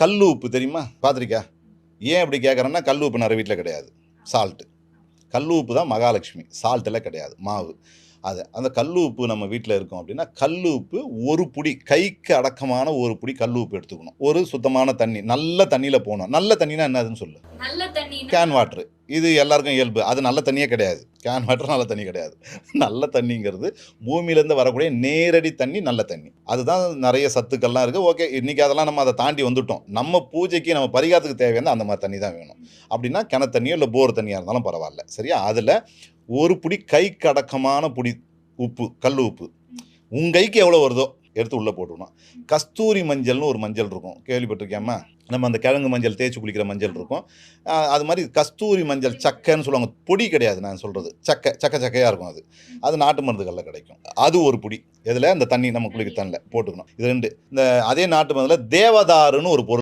கல் உப்பு தெரியுமா? பார்த்துருக்கியா ஏன் அப்படி கேட்குறேன்னா கல் உப்பு நிறைய வீட்டில் கிடையாது. சால்ட்டு கல் உப்பு தான் மகாலட்சுமி. சால்ட் எல்லாம் கிடையாது. மாவு. அது அந்த கல் உப்பு நம்ம வீட்டில் இருக்கோம் அப்படின்னா கல் உப்பு ஒரு புடி கைக்கு அடக்கமான ஒரு புடி கல் உப்பு எடுத்துக்கணும். ஒரு சுத்தமான தண்ணி நல்ல தண்ணியில் போகணும். நல்ல தண்ணினா என்னதுன்னு சொல்லு. கேன் வாட்ரு இது எல்லாருக்கும் இயல்பு. அது நல்ல தண்ணியே கிடையாது. கேன் வாட்டர் நல்ல தண்ணி கிடையாது. நல்ல தண்ணிங்கிறது பூமியிலேருந்து வரக்கூடிய நேரடி தண்ணி நல்ல தண்ணி. அதுதான் நிறைய சத்துக்கள்லாம் இருக்குது ஓகே இன்றைக்கி அதெல்லாம் நம்ம அதை தாண்டி வந்துட்டோம். நம்ம பூஜைக்கு நம்ம பரிகாரத்துக்கு தேவையான அந்த மாதிரி தண்ணி தான் வேணும். அப்படின்னா கிணத்தண்ணியோ இல்லை போர் தண்ணியாக இருந்தாலும் பரவாயில்ல. சரியா? அதில் ஒரு புடி கை கடக்கமான புடி உப்பு கல் உப்பு. உங்கள் கைக்கு எவ்வளோ வருதோ எடுத்து உள்ளே போட்டுக்கணும். கஸ்தூரி மஞ்சள்னு ஒரு மஞ்சள் இருக்கும். கேள்விப்பட்டிருக்கியாமா நம்ம அந்த கிழங்கு மஞ்சள் தேய்ச்சி குளிக்கிற மஞ்சள் இருக்கும். அது மாதிரி கஸ்தூரி மஞ்சள் சக்கைன்னு சொல்லுவாங்க. பொடி கிடையாது நான் சொல்கிறது சக்கை சக்கை சக்கையாக இருக்கும் அது. அது நாட்டு மருந்துகளில் கிடைக்கும். அது ஒரு பொடி. இதில் அந்த தண்ணி நம்ம குளிக்க தண்ணியில் போட்டுக்கணும். இது ரெண்டு. இந்த அதே நாட்டு மருந்தில் தேவதாருன்னு ஒரு பொருள்